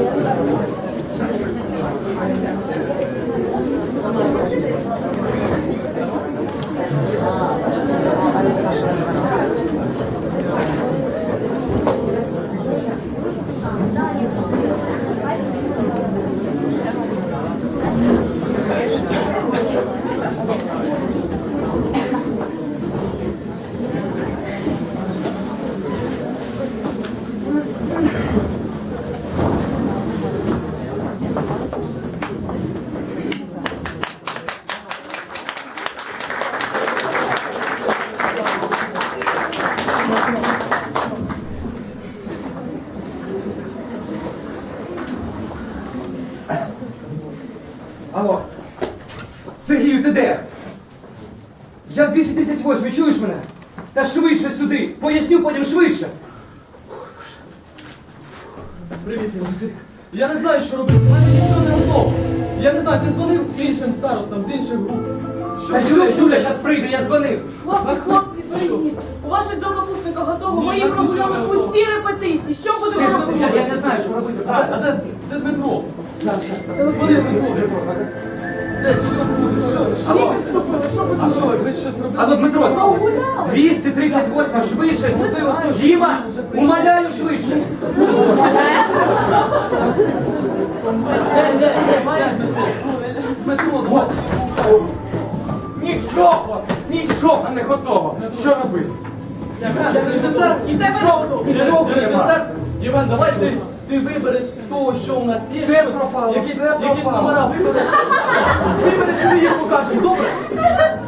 Yeah. Алло. Сергію, ти де? Я в 238, чуєш мене? Та швидше сюди. Поясню потім швидше. Привіт, Ігор. Я не знаю, що робити. У мене нічого не готово. Я не знаю, ти дзвонив іншим старостам з інших груп. Що Та що Юля. Юля, зараз прийде, я дзвонив. Хлопці, хлопці, перейдіть. У вас щось до готово. Ні, Мої нас прогуляли нічого не усі репетиції. Що будемо робити? я, не знаю, що робити. А, а де, Дмитро? Буде? А? Алло, Дмитро, 238, швидше. Можливо, Діма, умоляю швидше. Дмитро. Нічого, нічого не готово. Що робити? Режисер, І. Режисер, Іван, давай ти, ти вибереш з того, що у нас є. Щось, пропало, якісь, все якісь пропало. номера вибереш. Вибереш, ми їх покажемо, добре?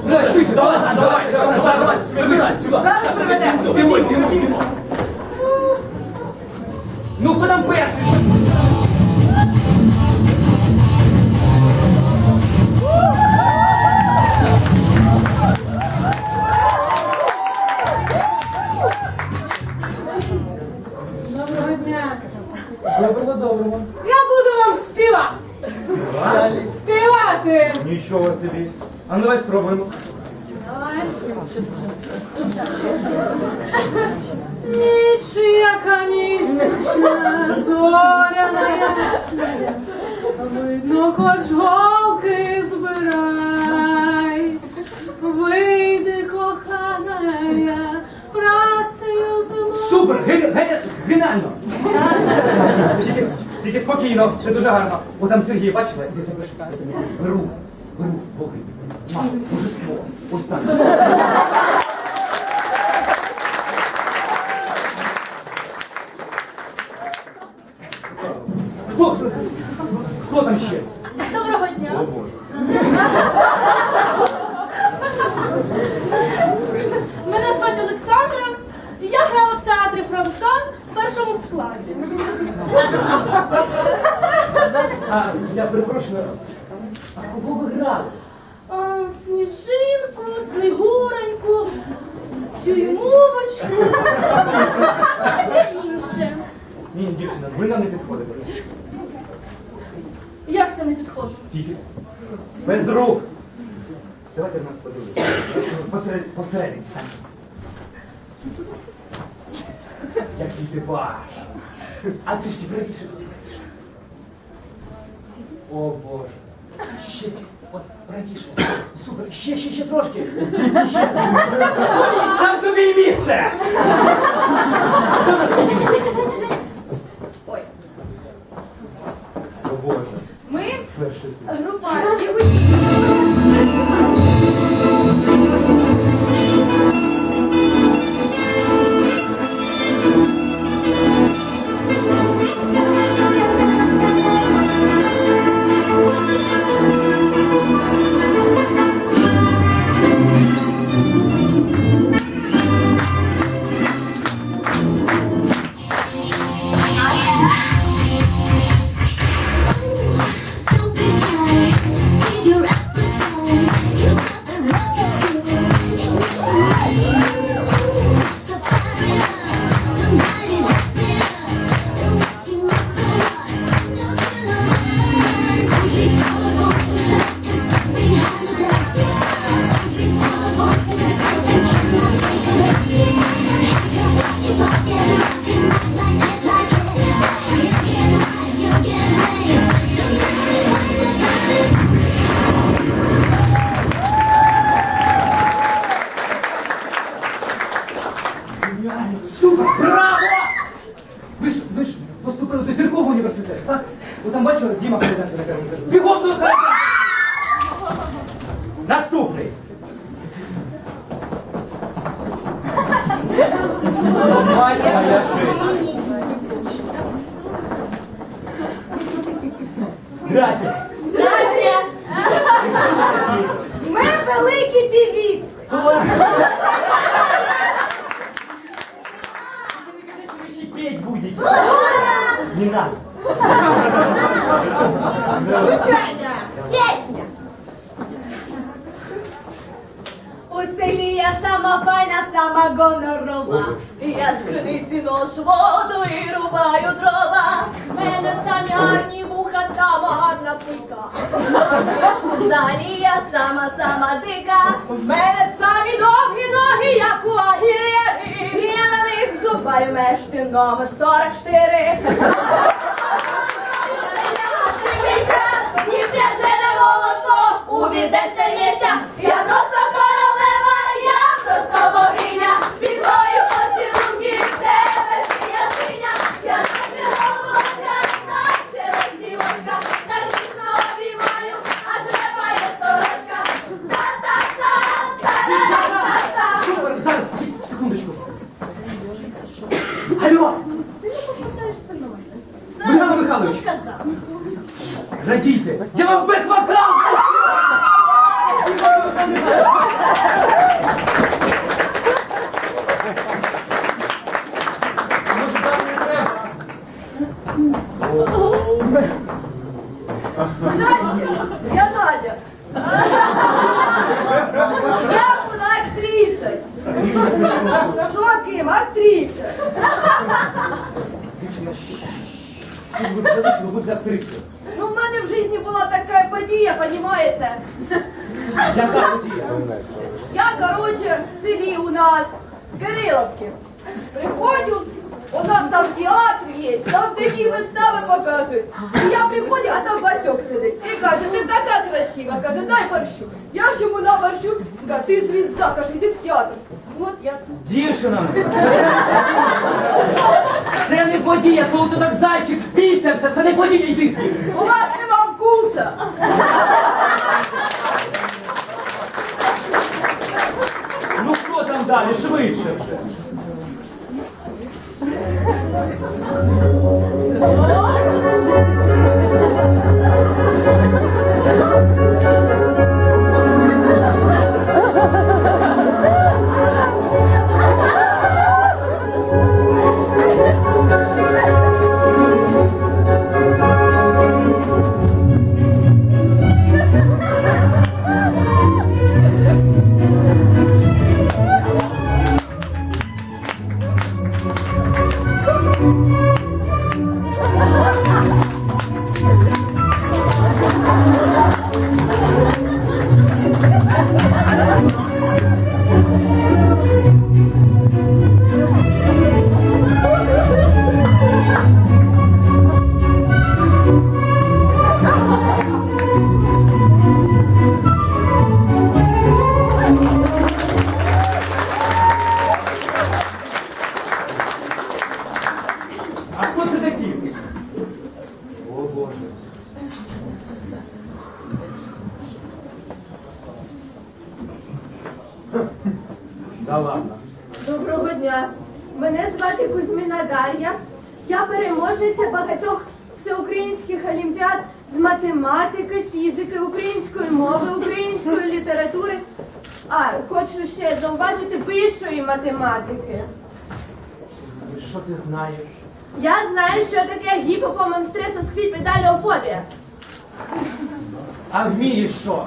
Давай, швидше, давай, давай, давай, давай, давай, швидше. Зараз приведемо. Димой, димой, димой. Ну, хто там перший? Доброго, доброго. Я буду вам співати. Співати. Співати. Нічого собі. А ну давай спробуємо. Давай. Ніч яка місячна, зоряна ясна, видно, хоч голки збирай, вийди, кохана, я працею зимою. Супер! ге- ге- Геніально! Тільки, тільки спокійно, все дуже гарно. О, там Сергій, бачила? Іди запиши. Беру, беру, Боги. Мам, божество. Ось так. Хто? Хто там ще? Доброго дня. О, Боже. Мене звати Олександра, і я грала в театрі Фронтон першому складі. А, я перепрошую. А кого ви грали? А, Сніжинку, Снігуреньку, тюймовочку і таке інше. Ні, дівчина, ви нам не підходите. Як це не підходжу? Тільки. Без рук. Давайте в нас подивимося. Посеред, посередині стань. Який ти ваш. А ти ж ти правіше тут правіше. О Боже. Ще ті, от правіше. Супер, ще, ще, ще трошки. Ще. Тобі і місце. Хто за що Ой, Геніально! Супер! Браво! Ви ж ви ж поступили до зіркового університет, так? Ви там бачили Діма Колоденко на першому кажу. Бігом до тебе! Наступний! Мать! Криниці воду і рубаю дрова. В мене самі гарні вуха, сама гарна пика. В залі я сама, сама дика. В мене самі довгі ноги, як у агієві. Я на них зубаю мешти номер 44. І пряжене молоко у відерце лється. Михайлович. Радійте, я вам бек-вокал! Здрасте, я Надя. Я була актрисой. Що ким? Актриса. Дівчина, що ви взяли, що ви будете актрисою? Ну, в мене в житті була така подія, понімаєте? Яка подія? Я, короче, в селі у нас Кириловки. Приходжу, у нас там театр є, там такі вистави показують. І я приходжу, а там Васьок сидить. І каже, ти така красива, каже, дай борщу. Я ж йому на борщу, каже, ти звізда, каже, йди в театр. От я тут. Дівчина! Подія, коли ти так зайчик впісявся, це не подія, йди звідси. У вас нема вкуса. Ну хто там далі? Швидше вже. Да ладно. Доброго дня. Мене звати Кузьміна Дар'я. Я переможниця багатьох всеукраїнських олімпіад з математики, фізики, української мови, української літератури. А, хочу ще зауважити вищої математики. І що ти знаєш? Я знаю, що таке гіпопомонстресосхвіпедаліофобія. А вмієш що?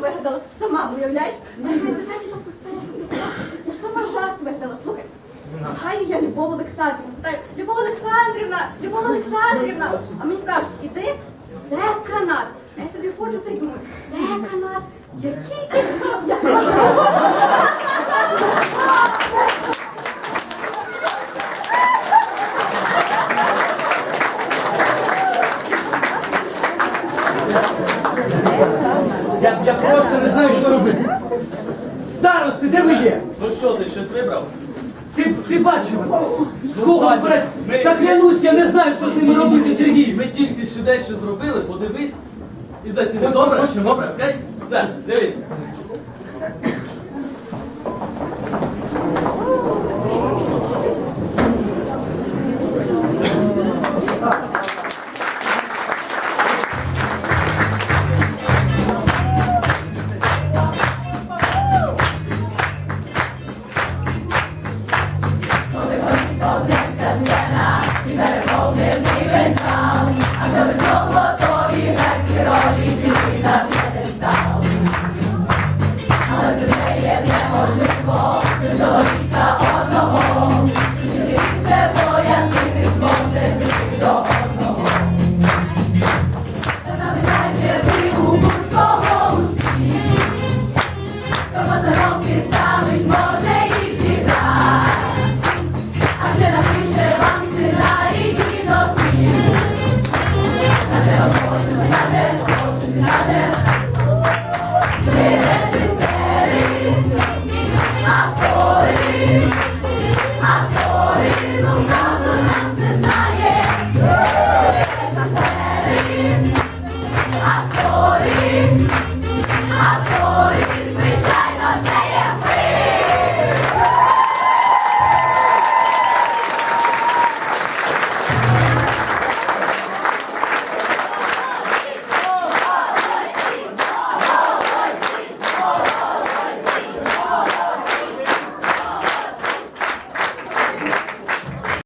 вигадала сама, уявляєш? Я ж не питаю, Я сама жарт вигадала. Слухай, шукаю я Любов Олександрівну. Питаю, Любов Олександрівна, Любов Олександрівна. А мені кажуть, іди, де канат? А я собі ходжу та й думаю, де канат? Який? Я, я просто не знаю, що робити. Старости, де ви є? Ну що, щось вибрав? Ти, ти бачив? З кого Бачив. вперед? Ми- Та клянусь, я не знаю, що з ними робити, Сергій. Ми тільки що дещо зробили, подивись і заціни. Добре? Добре, окей? Все, дивись.